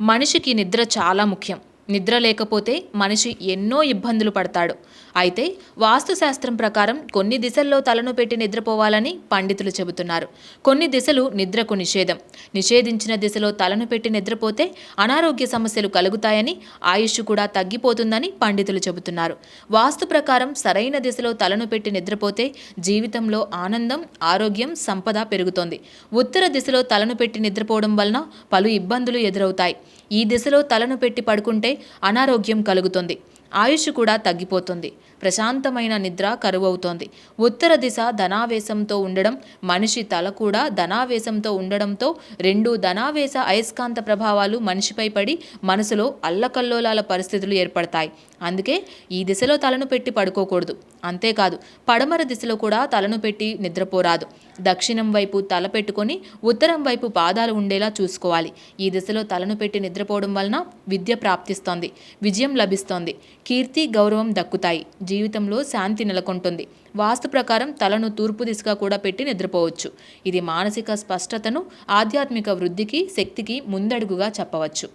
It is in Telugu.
మనిషికి నిద్ర చాలా ముఖ్యం. నిద్ర లేకపోతే మనిషి ఎన్నో ఇబ్బందులు పడతాడు. అయితే వాస్తుశాస్త్రం ప్రకారం కొన్ని దిశల్లో తలను పెట్టి నిద్రపోవాలని పండితులు చెబుతున్నారు. కొన్ని దిశలు నిద్రకు నిషేధం. నిషేధించిన దిశలో తలను పెట్టి నిద్రపోతే అనారోగ్య సమస్యలు కలుగుతాయని ఆయుష్ కూడా తగ్గిపోతుందని పండితులు చెబుతున్నారు. వాస్తు ప్రకారం సరైన దిశలో తలను పెట్టి నిద్రపోతే జీవితంలో ఆనందం ఆరోగ్యం సంపద పెరుగుతోంది. ఉత్తర దిశలో తలను పెట్టి నిద్రపోవడం వలన పలు ఇబ్బందులు ఎదురవుతాయి. ఈ దిశలో తలను పెట్టి పడుకుంటే అనారోగ్యం కలుగుతుంది. ఆయుష్ కూడా తగ్గిపోతుంది. ప్రశాంతమైన నిద్ర కరువవుతోంది. ఉత్తర దిశ ధనావేశంతో ఉండడం మనిషి తల కూడా ధనావేశంతో ఉండడంతో రెండు ధనావేశ అయస్కాంత ప్రభావాలు మనిషిపై పడి మనసులో అల్లకల్లోలాల పరిస్థితులు ఏర్పడతాయి. అందుకే ఈ దిశలో తలను పెట్టి పడుకోకూడదు. అంతేకాదు పడమర దిశలో కూడా తలను పెట్టి నిద్రపోరాదు. దక్షిణం వైపు తల పెట్టుకొని ఉత్తరం వైపు పాదాలు ఉండేలా చూసుకోవాలి. ఈ దిశలో తలను పెట్టి నిద్రపోవడం వలన విద్య ప్రాప్తిస్తోంది విజయం లభిస్తోంది. కీర్తి గౌరవం దక్కుతాయి. జీవితంలో శాంతి నెలకొంటుంది. వాస్తు ప్రకారం తలను తూర్పు దిశగా కూడా పెట్టి నిద్రపోవచ్చు. ఇది మానసిక స్పష్టతను ఆధ్యాత్మిక వృద్ధికి శక్తికి ముందడుగుగా చెప్పవచ్చు.